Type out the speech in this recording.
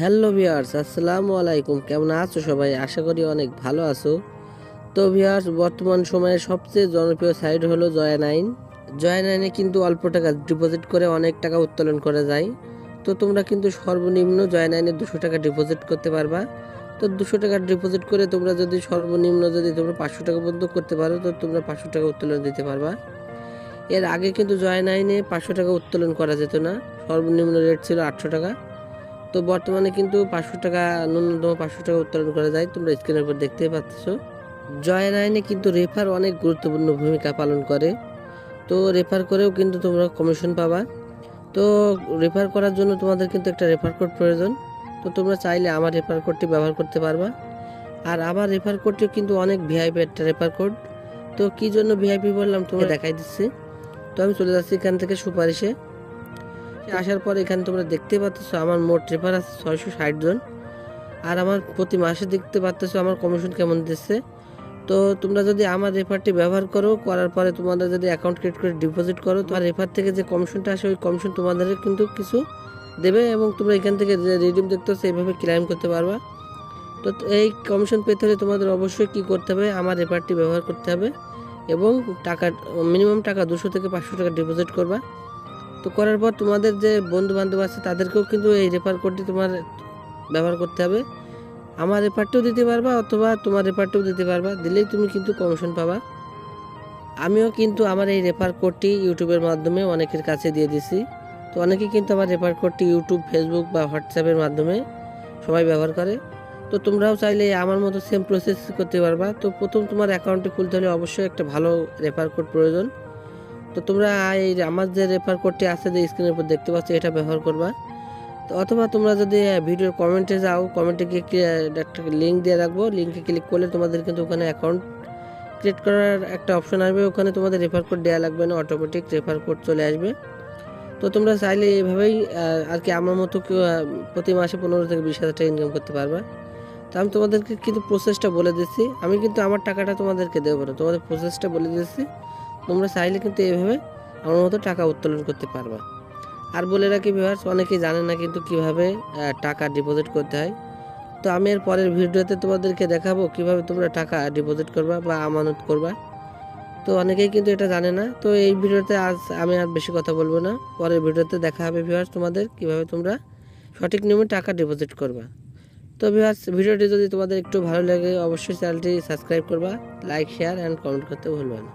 Hello viewers আসসালামু আলাইকুম। কেমন আছো সবাই? আশা করি অনেক ভালো আছো। তো ভিয়ার্স বর্তমান সময়ে সবচেয়ে জনপ্রিয় সাইট হলো জয়া নাইন। জয়া নাইনে কিন্তু অল্প টাকা ডিপোজিট করে অনেক টাকা উত্তোলন করা যায়। তো তোমরা কিন্তু সর্বনিম্ন জয়া নাইনে দুশো টাকা ডিপোজিট করতে পারবা। তো দুশো টাকা ডিপোজিট করে তোমরা যদি সর্বনিম্ন যদি তোমরা পাঁচশো টাকা পর্যন্ত করতে পারো, তো তোমরা পাঁচশো টাকা উত্তোলন দিতে পারবা। এর আগে কিন্তু জয় নাইনে পাঁচশো টাকা উত্তোলন করা যেত না। সর্বনিম্ন রেট ছিল আটশো টাকা। তো বর্তমানে কিন্তু পাঁচশো টাকা ন্যূনতম পাঁচশো টাকা উত্তোলন করা যায়। তোমরা স্ক্রিনের উপর দেখতে পাচ্ছ। জয় নাইনে কিন্তু রেফার অনেক গুরুত্বপূর্ণ ভূমিকা পালন করে। তো রেফার করেও কিন্তু তোমরা কমিশন পাবা। তো রেফার করার জন্য তোমাদের কিন্তু একটা রেফার কোড প্রয়োজন। তো তোমরা চাইলে আমার রেফার কোডটি ব্যবহার করতে পারবা। আর আমার রেফার কোডটিও কিন্তু অনেক ভিআইপি একটা রেফার কোড তো কী জন্য ভিআইপি বললাম তোমাকে দেখাই দিচ্ছি। তো আমি চলে যাচ্ছি এখান থেকে সুপারিশে। আসার পর এখানে তোমরা দেখতে পাচ্ছ আমার মোট রেফার আছে ছয়শো ষাট জন। আর আমার প্রতি মাসে দেখতে পাচ্ছ আমার কমিশন কেমন দিচ্ছে। তো তোমরা যদি আমার রেফারটি ব্যবহার করো, করার পরে তোমাদের যদি অ্যাকাউন্ট ক্রিয়েট করে ডিপোজিট করো, তোমার রেফার থেকে যে কমিশনটা আসে, ওই কমিশন তোমাদের কিন্তু কিছু দেবে এবং তোমরা এখান থেকে যে রিডিম দেখতে এইভাবে ক্লাইম করতে পারবা। তো এই কমিশন পেতে হলে তোমাদের অবশ্যই কি করতে হবে? আমার রেফারটি ব্যবহার করতে হবে এবং টাকা মিনিমাম টাকা দুশো থেকে পাঁচশো টাকা ডিপোজিট করবা। তো করার পর তোমাদের যে বন্ধু বান্ধব আছে, তাদেরকেও কিন্তু এই রেফার কোডটি তোমার ব্যবহার করতে হবে। আমার রেফারটিও দিতে পারবা অথবা তোমার রেফারটিও দিতে পারবা, দিলেই তুমি কিন্তু কমিশন পাবা। আমিও কিন্তু আমার এই রেফার কোডটি ইউটিউবের মাধ্যমে অনেকের কাছে দিয়ে দিছি। তো অনেকে কিন্তু আমার রেফার কোডটি ইউটিউব ফেসবুক বা হোয়াটসঅ্যাপের মাধ্যমে সবাই ব্যবহার করে। তো তোমরাও চাইলে আমার মতো সেম প্রসেস করতে পারবা। তো প্রথম তোমার অ্যাকাউন্টটি খুলতে হলে অবশ্যই একটা ভালো রেফার কোড প্রয়োজন। তো তোমরা এই আমার যে রেফার কোডটি আছে যে স্ক্রিনের উপর দেখতে পাচ্ছ, এটা ব্যবহার করবা। তো অথবা তোমরা যদি ভিডিওর কমেন্টে যাও কমেন্টে গিয়ে একটা লিঙ্ক দিয়ে রাখব। লিঙ্কে ক্লিক করলে তোমাদের কিন্তু ওখানে অ্যাকাউন্ট ক্রিয়েট করার একটা অপশন আসবে। ওখানে তোমাদের রেফার কোড দেওয়া লাগবে না অটোমেটিক রেফার কোড চলে আসবে। তো তোমরা চাইলে এইভাবেই আর কি আমার মতো প্রতি মাসে পনেরো থেকে বিশ হাজার টাকা ইনকাম করতে পারবা। তো আমি তোমাদেরকে কিন্তু প্রসেসটা বলে দিচ্ছি। আমি কিন্তু আমার টাকাটা তোমাদেরকে দেবো না। তোমাদের প্রসেসটা বলে দিচ্ছি। তোমরা চাইলে কিন্তু এভাবে আমার মতো টাকা উত্তোলন করতে পারবা। আর বলে রাখি ভিউয়ার্স অনেকেই জানে না কিন্তু কীভাবে টাকা ডিপোজিট করতে হয়। তো আমি এর পরের ভিডিওতে তোমাদেরকে দেখাবো কীভাবে তোমরা টাকা ডিপোজিট করবা বা আমানত করবা। তো অনেকেই কিন্তু এটা জানে না। তো এই ভিডিওতে আজ আমি আর বেশি কথা বলব না। পরের ভিডিওতে দেখা হবে ভিউয়ার্স তোমাদের কীভাবে তোমরা সঠিক নিয়মে টাকা ডিপোজিট করবা। তো ভিউয়ার্স ভিডিওটি যদি তোমাদের একটু ভালো লাগে, অবশ্যই চ্যানেলটি সাবস্ক্রাইব করবা লাইক শেয়ার অ্যান্ড কমেন্ট করতে ভুলবে না।